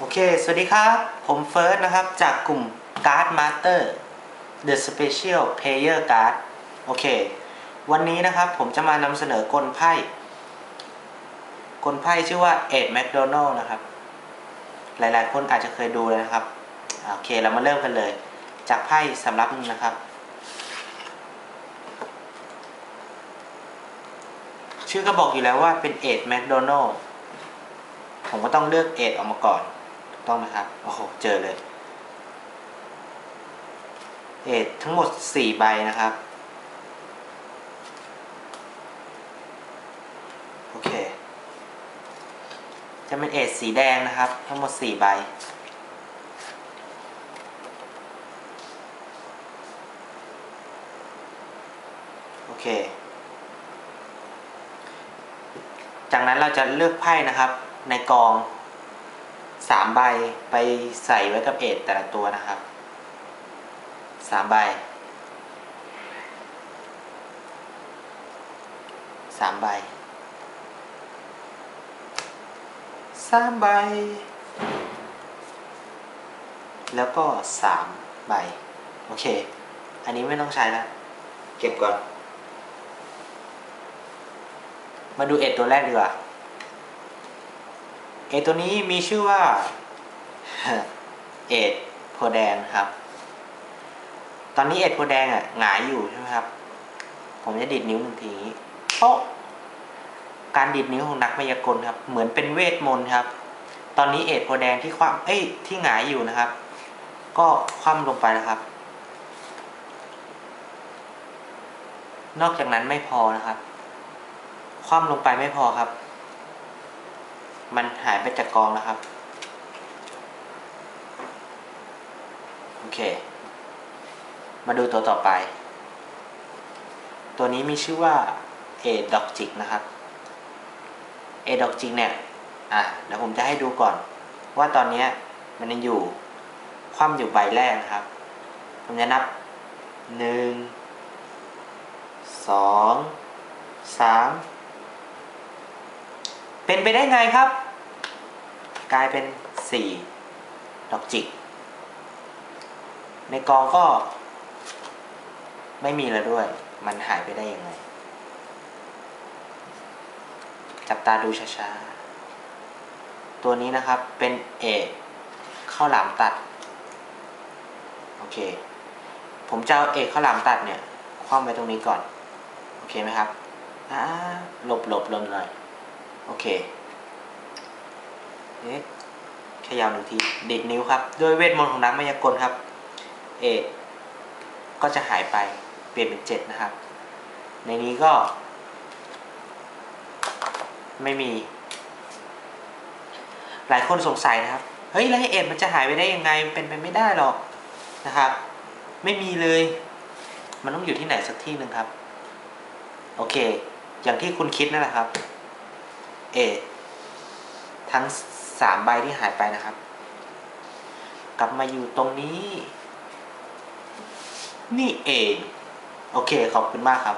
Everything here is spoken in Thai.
โอเค สวัสดีครับ ผมเฟิร์สนะครับ จากกลุ่ม Card Master The Special Player Card โอเค วันนี้นะครับผมจะมานำเสนอกลไพ่ กลไพ่ชื่อว่า Ed McDonald นะครับ หลายๆ คนอาจจะเคยดูแล้วนะครับ โอเค เรามาเริ่มกันเลย จากไพ่สำรับหนึงนะครับ ชื่อก็บอกอยู่แล้วว่าเป็น Ed McDonald ผมก็ต้องเลือกเอ็ดออกมาก่อน ต้องไหมครับโอ้โหเจอเลยเอ็ดทั้งหมด 4 ใบนะครับ โอเค จะเป็นเอ็ดสีแดงนะครับ ทั้งหมด 4 ใบ โอเค จากนั้นเราจะเลือกไพ่นะครับในกอง สามใบไปใส่ไว้กับเอ็ดแต่ละตัวนะครับสามใบสามใบสามใบ แล้วก็สามใบ โอเค อันนี้ไม่ต้องใช้แล้ว เก็บก่อน มาดูเอ็ดตัวแรกดีกว่า เอตัวนี้มีชื่อว่าเอ็ดโพแดงครับ ตอนนี้เอ็ดโพแดงอะหงายอยู่ใช่ไหมครับ ผมจะดิดนิ้วหนึ่งทีโป๊ะการดิดนิ้วของนักมายากลครับ เหมือนเป็นเวทมนต์ครับ ตอนนี้เอ็ดโพแดงที่ความเอ้ยที่หงายอยู่นะครับ ก็คว่ำลงไปแล้วครับ นอกจากนั้นไม่พอนะครับ คว่ำลงไปไม่พอครับ มันหายไปจากกองแล้วครับ โอเค มาดูตัวต่อไป ตัวนี้มีชื่อว่าเอดอกจิกนะครับเอดอกจิกเนี่ย อะ เดี๋ยวผมจะให้ดูก่อน ว่าตอนนี้มันยังอยู่ คว่ำอยู่ใบแรกนะครับ ผมจะนับหนึ่งสองสาม เป็นไปได้ไงครับ กลายเป็นสี่ดอกจิก ในกองก็ ไม่มีแล้วด้วย มันหายไปได้ยังไง จับตาดูช้าๆ ตัวนี้นะครับเป็นเอกข้าวหลามตัด โอเค ผมจะเอาเอกข้าวหลามตัดเนี่ยคว่ำไว้ตรงนี้ก่อน โอเคไหมครับอ่าหลบหลบลงหน่อย โอเคเอ๊ะขยาวหนึ่งทีดิดนิ้วครับ ด้วยเวทมนต์ของนักมายากลครับ เอกก็จะหายไปเปลี่ยนเป็นเจ็ดนะครับ ในนี้ก็ ไม่มี หลายคนสงสัยนะครับ เฮ้ยแล้วเอ็ดมันจะหายไปได้ยังไงเป็นไปไม่ได้หรอกนะครับ ไม่มีเลย มันต้องอยู่ที่ไหนสักที่หนึ่งครับ โอเค อย่างที่คุณคิดนั่นแหละครับ เอทั้งสามใบที่หายไปนะครับ กลับมาอยู่ตรงนี้ นี่เอง โอเค ขอบคุณมากครับ